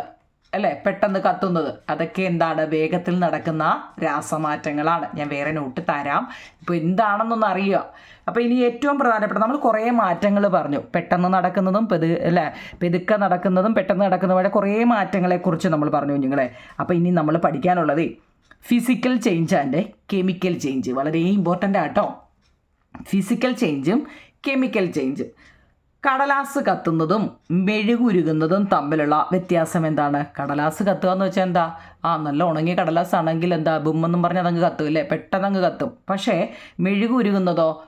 [SPEAKER 1] അല്ലേ? പെട്ടെന്ന് കത്തുന്നത്. അതൊക്കെ എന്താണ്? വേഗത്തിൽ നടക്കുന്ന രാസമാറ്റങ്ങളാണ്. ഞാൻ വേറെ നോട്ട് തരാം. ഇപ്പോൾ എന്താണെന്നൊന്ന് അറിയുക. അപ്പോൾ ഇനി ഏറ്റവും പ്രധാനപ്പെട്ട നമ്മൾ കുറേ മാറ്റങ്ങൾ പറഞ്ഞു. പെട്ടെന്ന് നടക്കുന്നതും പെതു അല്ലേ? പെതുക്കെ നടക്കുന്നതും പെട്ടെന്ന് നടക്കുന്നതുമായ കുറേ മാറ്റങ്ങളെക്കുറിച്ച് നമ്മൾ പറഞ്ഞു കുഞ്ഞുങ്ങളെ. അപ്പോൾ ഇനി നമ്മൾ പഠിക്കാനുള്ളത് physical change and chemical change വളരെ ഇമ്പോർട്ടന്റ് ആട്ടോ ഫിസിക്കൽ ചേഞ്ചും കെമിക്കൽ ചേഞ്ചും കടലാസ് കത്തുന്നതും മെഴുകുരുകുന്നതും തമ്മിലുള്ള വ്യത്യാസം എന്താണ്? കടലാസ് കത്തുക എന്ന് വെച്ചാൽ എന്താ? ആ നല്ല ഉണങ്ങിയ കടലാസ് ആണെങ്കിൽ എന്താ? ബുമ്മെന്നും പറഞ്ഞ് അതങ്ങ് കത്തും അല്ലേ? പെട്ടെന്ന് അങ്ങ് കത്തും. പക്ഷേ മെഴുകുരുകുന്നതോ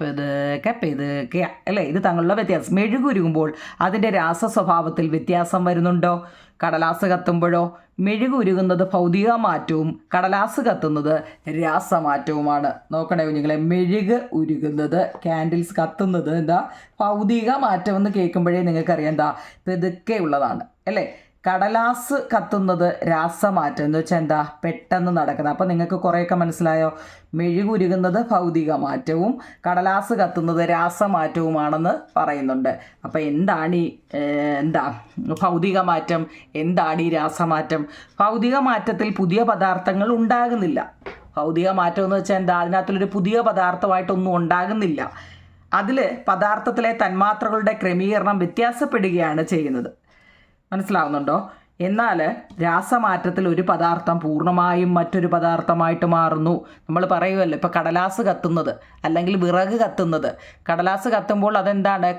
[SPEAKER 1] പെതുക്കെ പെതുക്കെ അല്ലേ? ഇത് തങ്ങളുള്ള വ്യത്യാസം. മെഴുകുരുകുമ്പോൾ അതിന്റെ രാസ സ്വഭാവത്തിൽ വ്യത്യാസം വരുന്നുണ്ടോ? കടലാസ് കത്തുമ്പോഴോ? മെഴുക് ഉരുകുന്നത് ഭൗതിക മാറ്റവും കടലാസ് കത്തുന്നത് രാസമാറ്റവുമാണ്. നോക്കണേ കുഞ്ഞുങ്ങളെ മെഴുക് ഉരുകുന്നത് ക്യാൻഡിൽസ് കത്തുന്നത് എന്താ? ഭൗതിക മാറ്റം എന്ന് കേൾക്കുമ്പോഴേ നിങ്ങൾക്കറിയാം എന്താ? പെതുക്കെ ഉള്ളതാണ്. അല്ലേ? കടലാസ് കത്തുന്നത് രാസമാറ്റം. എന്ന് വെച്ചാൽ എന്താ? പെട്ടെന്ന് നടക്കുന്നത്. അപ്പോൾ നിങ്ങൾക്ക് കുറേയൊക്കെ മനസ്സിലായോ? മെഴുകുരുകുന്നത് ഭൗതിക മാറ്റവും കടലാസ് കത്തുന്നത് രാസമാറ്റവുമാണെന്ന് പറയുന്നുണ്ട്. അപ്പോൾ എന്താണ് ഈ എന്താ? ഭൗതിക മാറ്റം. എന്താണ് ഈ രാസമാറ്റം? ഭൗതിക മാറ്റത്തിൽ പുതിയ പദാർത്ഥങ്ങൾ ഉണ്ടാകുന്നില്ല. ഭൗതിക മാറ്റം എന്ന് വെച്ചാൽ എന്താ? അതിനകത്തുള്ളൊരു പുതിയ പദാർത്ഥമായിട്ടൊന്നും ഉണ്ടാകുന്നില്ല. അതിൽ പദാർത്ഥത്തിലെ തന്മാത്രകളുടെ ക്രമീകരണം വ്യത്യാസപ്പെടുകയാണ് ചെയ്യുന്നത്. മനസ്സിലാവുന്നുണ്ടോ? എന്നാൽ രാസമാറ്റത്തിൽ ഒരു പദാർത്ഥം പൂർണമായും മറ്റൊരു പദാർത്ഥമായിട്ട് മാറുന്നു. നമ്മൾ പറയുമല്ലോ ഇപ്പോൾ കടലാസ് കത്തുന്നത് അല്ലെങ്കിൽ വിറക് കത്തുന്നത്. കടലാസ് കത്തുമ്പോൾ അതെന്താണ്?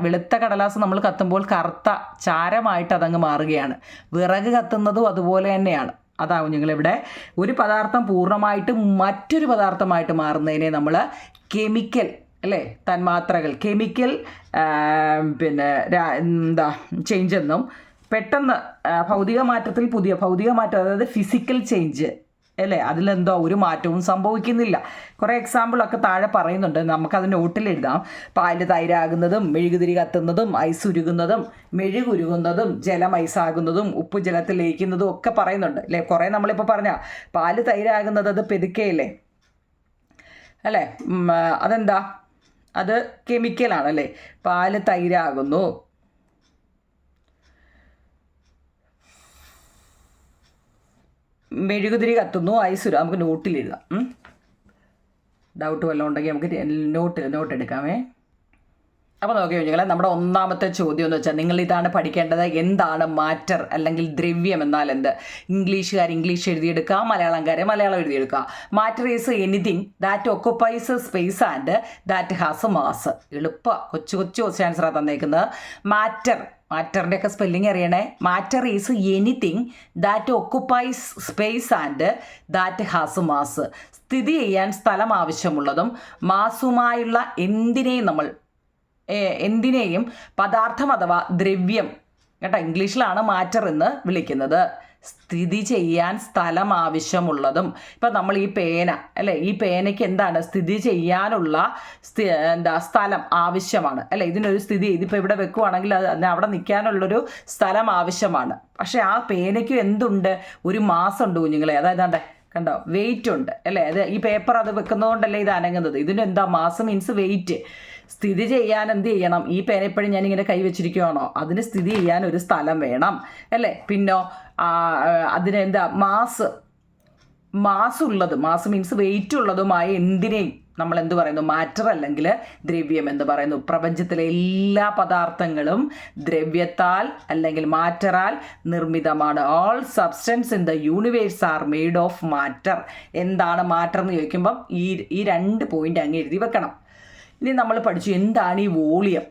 [SPEAKER 1] വെളുത്ത കടലാസ് നമ്മൾ കത്തുമ്പോൾ കറുത്ത ചാരമായിട്ട് അതങ്ങ് മാറുകയാണ്. വിറക് കത്തുന്നതും അതുപോലെ തന്നെയാണ്. അതാവും ഞങ്ങളിവിടെ ഒരു പദാർത്ഥം പൂർണമായിട്ട് മറ്റൊരു പദാർത്ഥമായിട്ട് മാറുന്നതിനെ നമ്മൾ കെമിക്കൽ അല്ലേ? തന്മാത്രകൾ. കെമിക്കൽ പിന്നെ എന്താ ചേഞ്ച് എന്നും പെട്ടെന്ന് ഭൗതിക മാറ്റത്തിൽ പുതിയ ഭൗതിക മാറ്റം അതായത് ഫിസിക്കൽ ചേഞ്ച് അല്ലേ? അതിലെന്തോ ഒരു മാറ്റവും സംഭവിക്കുന്നില്ല. കുറേ എക്സാമ്പിളൊക്കെ താഴെ പറയുന്നുണ്ട്. നമുക്കത് നോട്ടിൽ എഴുതാം. പാൽ തൈരാകുന്നതും മെഴുകുതിരി കത്തുന്നതും ഐസ് ഉരുകുന്നതും മെഴുകുരുകുന്നതും ജലം ഐസാകുന്നതും ഉപ്പ് ജലത്തിൽ ലയിക്കുന്നതും ഒക്കെ പറയുന്നുണ്ട്. അല്ലേ? കുറേ നമ്മളിപ്പോൾ പറഞ്ഞ പാൽ തൈരാകുന്നത് അത് പെതുക്കെയല്ലേ അല്ലേ? അതെന്താ? അത് കെമിക്കലാണ് അല്ലേ? പാൽ തൈരാകുന്നു മെഴുകുതിരി കത്തുന്നു ഐസുര നമുക്ക് നോട്ടിൽ എഴുതാം. ഡൗട്ട് വല്ലതും ഉണ്ടെങ്കിൽ നമുക്ക് നോട്ട് നോട്ട് എടുക്കാമേ. അപ്പോൾ നോക്കി കഴിഞ്ഞാൽ നമ്മുടെ ഒന്നാമത്തെ ചോദ്യം എന്ന് വെച്ചാൽ നിങ്ങൾ ഇതാണ് പഠിക്കേണ്ടത് എന്താണ് മാറ്റർ അല്ലെങ്കിൽ ദ്രവ്യം എന്നാൽ എന്ത്? ഇംഗ്ലീഷുകാർ ഇംഗ്ലീഷ് എഴുതിയെടുക്കുക മലയാളംകാരെ Malayalam എഴുതിയെടുക്കുക. Matter is anything that occupies space and that has mass എളുപ്പ കൊച്ചു കൊച്ചു ആൻസർ ആൻസറാണ് തന്നേക്കുന്നത്. മാറ്റർ മാറ്ററിന്റെ ഒക്കെ സ്പെല്ലിംഗ് അറിയണേ. Matter is anything that occupies space and that has mass സ്ഥിതി ചെയ്യാൻ സ്ഥലം ആവശ്യമുള്ളതും മാസുമായുള്ള എന്തിനേയും നമ്മൾ എന്തിനേയും പദാർത്ഥം അഥവാ ദ്രവ്യം കേട്ടോ ഇംഗ്ലീഷിലാണ് മാറ്റർ എന്ന് വിളിക്കുന്നത്. സ്ഥിതി ചെയ്യാൻ സ്ഥലം ആവശ്യമുള്ളതും. ഇപ്പം നമ്മൾ ഈ പേന അല്ലേ? ഈ പേനയ്ക്ക് എന്താണ്? സ്ഥിതി ചെയ്യാനുള്ള എന്താ സ്ഥലം ആവശ്യമാണ്. അല്ലേ? ഇതിനൊരു സ്ഥിതി ഇതിപ്പോൾ ഇവിടെ വെക്കുവാണെങ്കിൽ അത് അവിടെ നിൽക്കാനുള്ളൊരു സ്ഥലം ആവശ്യമാണ്. പക്ഷേ ആ പേനയ്ക്ക് എന്തുണ്ട്? ഒരു മാസം ഉണ്ട് കുഞ്ഞുങ്ങളെ. അതായത് അതെ കണ്ടോ വെയിറ്റ് ഉണ്ട്. അല്ലേ? അത് ഈ പേപ്പർ അത് വെക്കുന്നതുകൊണ്ടല്ലേ ഇത് അനങ്ങുന്നത്. ഇതിന് എന്താ? മാസം മീൻസ് വെയിറ്റ് സ്ഥിതി ചെയ്യാൻ എന്ത് ചെയ്യണം? ഈ പേന ഞാൻ ഇങ്ങനെ കൈവച്ചിരിക്കുകയാണോ അതിന് സ്ഥിതി ചെയ്യാൻ ഒരു സ്ഥലം വേണം. അല്ലേ? പിന്നോ അതിനെന്താ മാസ് മാസ് ഉള്ളത് മാസ് മീൻസ് വെയിറ്റ് ഉള്ളതുമായ എന്തിനേയും നമ്മൾ എന്ത് പറയുന്നു? മാറ്റർ അല്ലെങ്കിൽ ദ്രവ്യം എന്ന് പറയുന്നു. പ്രപഞ്ചത്തിലെ എല്ലാ പദാർത്ഥങ്ങളും ദ്രവ്യത്താൽ അല്ലെങ്കിൽ മാറ്ററാൽ നിർമ്മിതമാണ്. All substance in the universe are made of matter എന്താണ് മാറ്റർ എന്ന് ചോദിക്കുമ്പം ഈ ഈ രണ്ട് പോയിന്റ് അങ്ങ് എഴുതി വെക്കണം. ഇനി നമ്മൾ പഠിച്ചു എന്താണ് ഈ volume?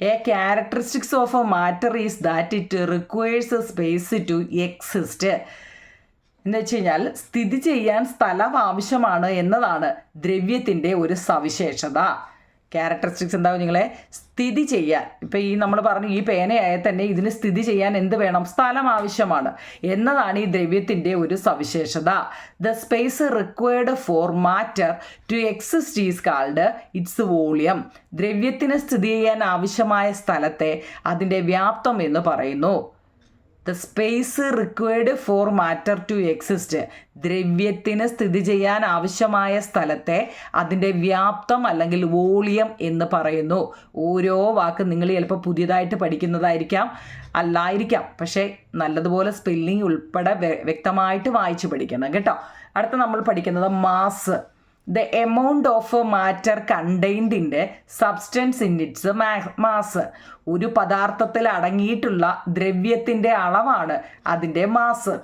[SPEAKER 1] A characteristics of a matter is that it requires a space to exist എന്ന് വെച്ച് കഴിഞ്ഞാൽ സ്ഥിതി ചെയ്യാൻ സ്ഥലം ആവശ്യമാണ് എന്നതാണ് ദ്രവ്യത്തിന്റെ ഒരു സവിശേഷത. ക്യാരക്ടറിസ്റ്റിക്സ് എന്താവും നിങ്ങളെ? സ്ഥിതി ചെയ്യാൻ. ഇപ്പം ഈ നമ്മൾ പറഞ്ഞു ഈ പേനയായാൽ തന്നെ ഇതിന് സ്ഥിതി ചെയ്യാൻ എന്ത് വേണം? സ്ഥലം ആവശ്യമാണ്. എന്നതാണ് ഈ ദ്രവ്യത്തിന്റെ ഒരു സവിശേഷത. The space required for matter to exist is called its volume. ദ്രവ്യത്തിന് സ്ഥിതി ചെയ്യാൻ ആവശ്യമായ സ്ഥലത്തെ അതിന്റെ വ്യാപ്തം എന്ന് പറയുന്നു. The space required for matter to exist ദ്രവ്യത്തിന് സ്ഥിതി ചെയ്യാൻ ആവശ്യമായ സ്ഥലത്തെ അതിന്റെ വ്യാപ്തം അല്ലെങ്കിൽ വോളിയം എന്ന് പറയുന്നു. ഓരോ വാക്ക് നിങ്ങൾ ചിലപ്പോൾ പുതിയതായിട്ട് പഠിക്കുന്നതായിരിക്കാം അല്ലായിരിക്കാം. പക്ഷേ നല്ലതുപോലെ സ്പെല്ലിംഗ് ഉൾപ്പെടെ വ്യ- വ്യക്തമായിട്ട് വായിച്ച് പഠിക്കണം കേട്ടോ. അടുത്ത നമ്മൾ പഠിക്കുന്നത് mass the amount of matter contained in substance in its mass ഒരു പദാർത്ഥത്തിൽ അടങ്ങിയിട്ടുള്ള ദ്രവ്യത്തിന്റെ അളവാണ് അതിന്റെ മാസ്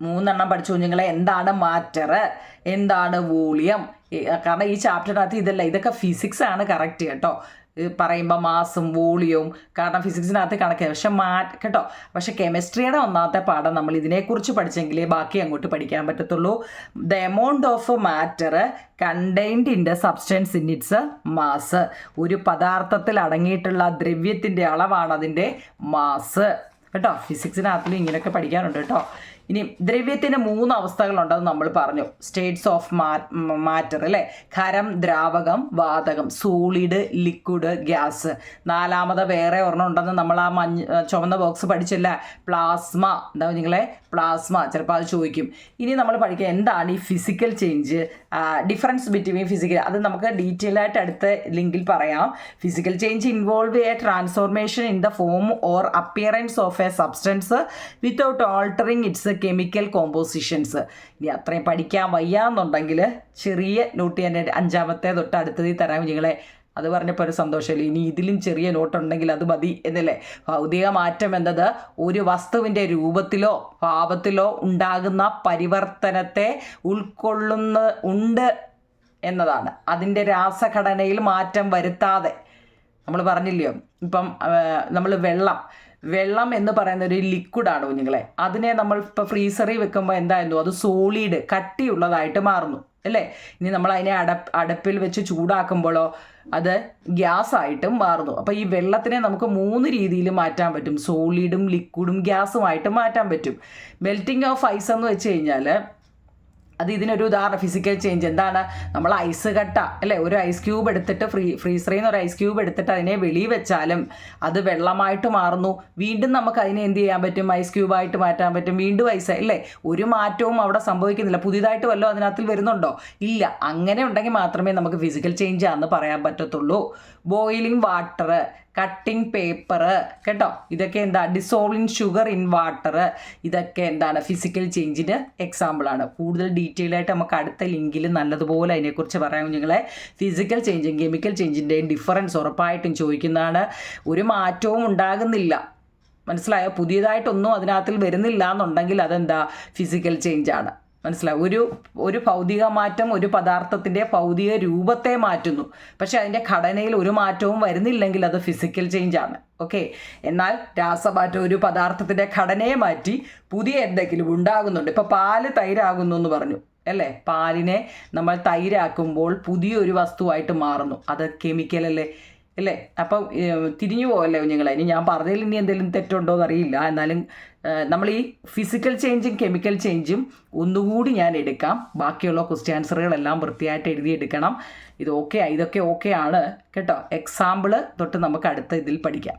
[SPEAKER 1] മൂന്നെണ്ണം പഠിച്ചു കുഞ്ഞുങ്ങളെ എന്താണ് മാറ്റർ എന്താണ് വോളിയം? കാരണം ഈ ചാപ്റ്ററിനകത്ത് ഇതല്ല ഇതൊക്കെ ഫിസിക്സ് ആണ് കറക്റ്റ് കേട്ടോ. പറയുമ്പോൾ മാസും വോളിയവും കാരണം ഫിസിക്സിനകത്ത് കണക്ക് പക്ഷെ മാ കേട്ടോ പക്ഷെ കെമിസ്ട്രിയുടെ ഒന്നാമത്തെ പാഠം നമ്മൾ ഇതിനെക്കുറിച്ച് പഠിച്ചെങ്കിലേ ബാക്കി അങ്ങോട്ട് പഠിക്കാൻ പറ്റത്തുള്ളൂ. The amount of matter contained in the substance in its mass. ഒരു പദാർത്ഥത്തിൽ അടങ്ങിയിട്ടുള്ള ദ്രവ്യത്തിന്റെ അളവാണ് അതിന്റെ മാസ്. കേട്ടോ ഫിസിക്സിനകത്തിൽ ഇങ്ങനെയൊക്കെ പഠിക്കാനുണ്ട് കേട്ടോ. ഇനി ദ്രവ്യത്തിന് മൂന്ന് അവസ്ഥകളുണ്ടെന്ന് നമ്മൾ പറഞ്ഞു. സ്റ്റേറ്റ്സ് ഓഫ് മാറ്റർ അല്ലേ? ഖരം ദ്രാവകം വാതകം സോളിഡ് ലിക്വിഡ് ഗ്യാസ് നാലാമത് വേറെ ഒരെണ്ണം ഉണ്ടെന്ന് നമ്മൾ ആ മഞ്ഞ ചുവന്ന ബോക്സ് പഠിച്ചില്ല. പ്ലാസ്മ എന്താ നിങ്ങളെ? പ്ലാസ്മ ചിലപ്പോൾ അത് ചോദിക്കും. ഇനി നമ്മൾ പഠിക്കുക എന്താണ് ഈ physical change difference between physical അത് നമുക്ക് ഡീറ്റെയിൽ ആയിട്ട് അടുത്ത ലിങ്കിൽ പറയാം. Physical change involve a transformation in the form or appearance of a substance without altering its chemical compositions ഇനി അത്രയും പഠിക്കാൻ വയ്യാന്നുണ്ടെങ്കിൽ ചെറിയ നോട്ട് ഞാൻ അഞ്ചാമത്തെ തൊട്ട് അടുത്തതിൽ തരാം നിങ്ങളെ അത് പറഞ്ഞപ്പോൾ ഒരു സന്തോഷമില്ല. ഇനി ഇതിലും ചെറിയ നോട്ടുണ്ടെങ്കിൽ അത് മതി എന്നല്ലേ. ഭൗതിക മാറ്റം എന്നത് ഒരു വസ്തുവിന്റെ രൂപത്തിലോ ഭാവത്തിലോ ഉണ്ടാകുന്ന പരിവർത്തനത്തെ ഉൾക്കൊള്ളുന്ന ഉണ്ട് എന്നതാണ്. അതിന്റെ രാസഘടനയിൽ മാറ്റം വരുത്താതെ. നമ്മൾ പറഞ്ഞില്ലയോ? ഇപ്പം നമ്മൾ വെള്ളം. വെള്ളം എന്ന് പറയുന്ന ഒരു ലിക്വിഡാണ് കുഞ്ഞുങ്ങളെ. അതിനെ നമ്മൾ ഇപ്പോൾ ഫ്രീസറിൽ വെക്കുമ്പോൾ എന്തായിരുന്നു? അത് സോളിഡ് കട്ടിയുള്ളതായിട്ട് മാറുന്നു. അല്ലേ? ഇനി നമ്മൾ അതിനെ അടപ്പ് അടപ്പിൽ വെച്ച് ചൂടാക്കുമ്പോഴോ അത് ഗ്യാസായിട്ടും മാറുന്നു. അപ്പോൾ ഈ വെള്ളത്തിനെ നമുക്ക് മൂന്ന് രീതിയിൽ മാറ്റാൻ പറ്റും. സോളിഡും ലിക്വിഡും ഗ്യാസുമായിട്ട് മാറ്റാൻ പറ്റും. മെൽറ്റിംഗ് ഓഫ് ഐസ് എന്ന് വെച്ച് കഴിഞ്ഞാൽ അത് ഇതിനൊരു ഉദാഹരണം ഫിസിക്കൽ ചേഞ്ച് എന്താണ്? നമ്മൾ ഐസ് കട്ട അല്ലേ? ഒരു ഐസ് ക്യൂബ് എടുത്തിട്ട് ഫ്രീ ഫ്രീസറിൽ നിന്ന് ഒരു ഐസ് ക്യൂബ് എടുത്തിട്ട് അതിനെ വെളിയിൽ വെച്ചാലും അത് വെള്ളമായിട്ട് മാറുന്നു. വീണ്ടും നമുക്ക് അതിനെ എന്ത് ചെയ്യാൻ പറ്റും? ഐസ് ക്യൂബായിട്ട് മാറ്റാൻ പറ്റും. വീണ്ടും ഐസ് അല്ലേ? ഒരു മാറ്റവും അവിടെ സംഭവിക്കുന്നില്ല. പുതിയതായിട്ട് വല്ലതും അതിനകത്തിൽ വരുന്നുണ്ടോ? ഇല്ല. അങ്ങനെ ഉണ്ടെങ്കിൽ മാത്രമേ നമുക്ക് ഫിസിക്കൽ ചേഞ്ച് ആണെന്ന് പറയാൻ പറ്റത്തുള്ളൂ. ബോയിലിംഗ് വാട്ടർ കട്ടിംഗ് പേപ്പർ കേട്ടോ? ഇതൊക്കെ എന്താ? ഡിസോൾവിങ് ഷുഗർ ഇൻ വാട്ടർ ഇതൊക്കെ എന്താണ്? ഫിസിക്കൽ ചേഞ്ചിന് എക്സാമ്പിളാണ് കൂടുതൽ ഡീറ്റെയിൽ ആയിട്ട് നമുക്ക് അടുത്ത ലിങ്കിൽ നല്ലതുപോലെ അതിനെക്കുറിച്ച് പറയാം. നിങ്ങളെ ഫിസിക്കൽ ചേഞ്ചും കെമിക്കൽ ചേഞ്ചിന്റെയും ഡിഫറൻസ് ഉറപ്പായിട്ടും ചോദിക്കുന്നതാണ്. ഒരു മാറ്റവും ഉണ്ടാകുന്നില്ല. മനസ്സിലായോ? പുതിയതായിട്ടൊന്നും അതിനകത്തിൽ വരുന്നില്ല എന്നുണ്ടെങ്കിൽ അതെന്താ? ഫിസിക്കൽ ചേഞ്ച് മനസ്സിലായോ? ഒരു ഒരു ഭൗതിക മാറ്റം ഒരു പദാർത്ഥത്തിന്റെ ഭൗതിക രൂപത്തെ മാറ്റുന്നു. പക്ഷെ അതിന്റെ ഘടനയിൽ ഒരു മാറ്റവും വരുന്നില്ലെങ്കിൽ അത് ഫിസിക്കൽ ചേഞ്ച് ആണ്. ഓക്കെ എന്നാൽ രാസമാറ്റം ഒരു പദാർത്ഥത്തിന്റെ ഘടനയെ മാറ്റി പുതിയ എന്തെങ്കിലും ഉണ്ടാകുന്നുണ്ട്. ഇപ്പോൾ പാൽ തൈരാകുന്നു എന്ന് പറഞ്ഞു. അല്ലേ? പാലിനെ നമ്മൾ തൈരാക്കുമ്പോൾ പുതിയൊരു വസ്തുവായിട്ട് മാറുന്നു. അത് കെമിക്കൽ അല്ലേ? അപ്പം തിരിഞ്ഞു പോകല്ലേ കുഞ്ഞുങ്ങളെ? ഇനി ഞാൻ പറഞ്ഞതിൽ ഇനി എന്തെങ്കിലും തെറ്റുണ്ടോ എന്നറിയില്ല എന്നാലും നമ്മൾ ഈ ഫിസിക്കൽ ചേഞ്ചും കെമിക്കൽ ചേഞ്ചും ഒന്നുകൂടി ഞാൻ എടുക്കാം. ബാക്കിയുള്ള ക്വസ്റ്റ്യൻ ആൻസറുകളെല്ലാം വൃത്തിയായിട്ട് എഴുതിയെടുക്കണം ഇത് ഓക്കെ ഇതൊക്കെ ഓക്കെ ആണ്. കേട്ടോ? എക്സാമ്പിൾ തൊട്ട് നമുക്ക് അടുത്ത ഇതിൽ പഠിക്കാം.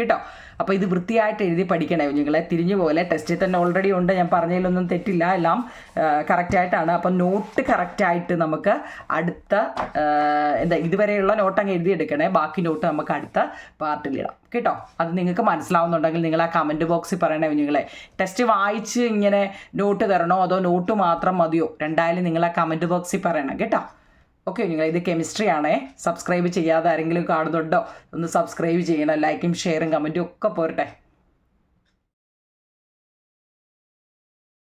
[SPEAKER 1] കേട്ടോ. അപ്പോൾ ഇത് വൃത്തിയായിട്ട് എഴുതി പഠിക്കണേ കുഞ്ഞുങ്ങളെ. തിരിഞ്ഞു പോലെ ടെസ്റ്റിൽ തന്നെ ഓൾറെഡി ഉണ്ട്. ഞാൻ പറഞ്ഞതിലൊന്നും തെറ്റില്ല. എല്ലാം കറക്റ്റായിട്ടാണ് അപ്പം നോട്ട് കറക്റ്റായിട്ട് നമുക്ക് അടുത്ത എന്താ ഇതുവരെയുള്ള നോട്ട് അങ്ങ് എഴുതിയെടുക്കണേ ബാക്കി നോട്ട് നമുക്ക് അടുത്ത പാർട്ടിലിടാം കേട്ടോ? അത് നിങ്ങൾക്ക് മനസ്സിലാവുന്നുണ്ടെങ്കിൽ നിങ്ങൾ ആ കമന്റ് ബോക്സിൽ പറയണേ കുഞ്ഞുങ്ങളെ. ടെസ്റ്റ് വായിച്ച് ഇങ്ങനെ നോട്ട് തരണോ? അതോ നോട്ട് മാത്രം മതിയോ? രണ്ടായാലും നിങ്ങൾ ആ കമന്റ് ബോക്സിൽ പറയണം. കേട്ടോ? ഓക്കെ നിങ്ങൾ ഇത് കെമിസ്ട്രി ആണേ. സബ്സ്ക്രൈബ് ചെയ്യാതെ ആരെങ്കിലും കാണുന്നുണ്ടോ? ഒന്ന് സബ്സ്ക്രൈബ് ചെയ്യണം. ലൈക്കും ഷെയറും കമന്റും ഒക്കെ പോരട്ടെ.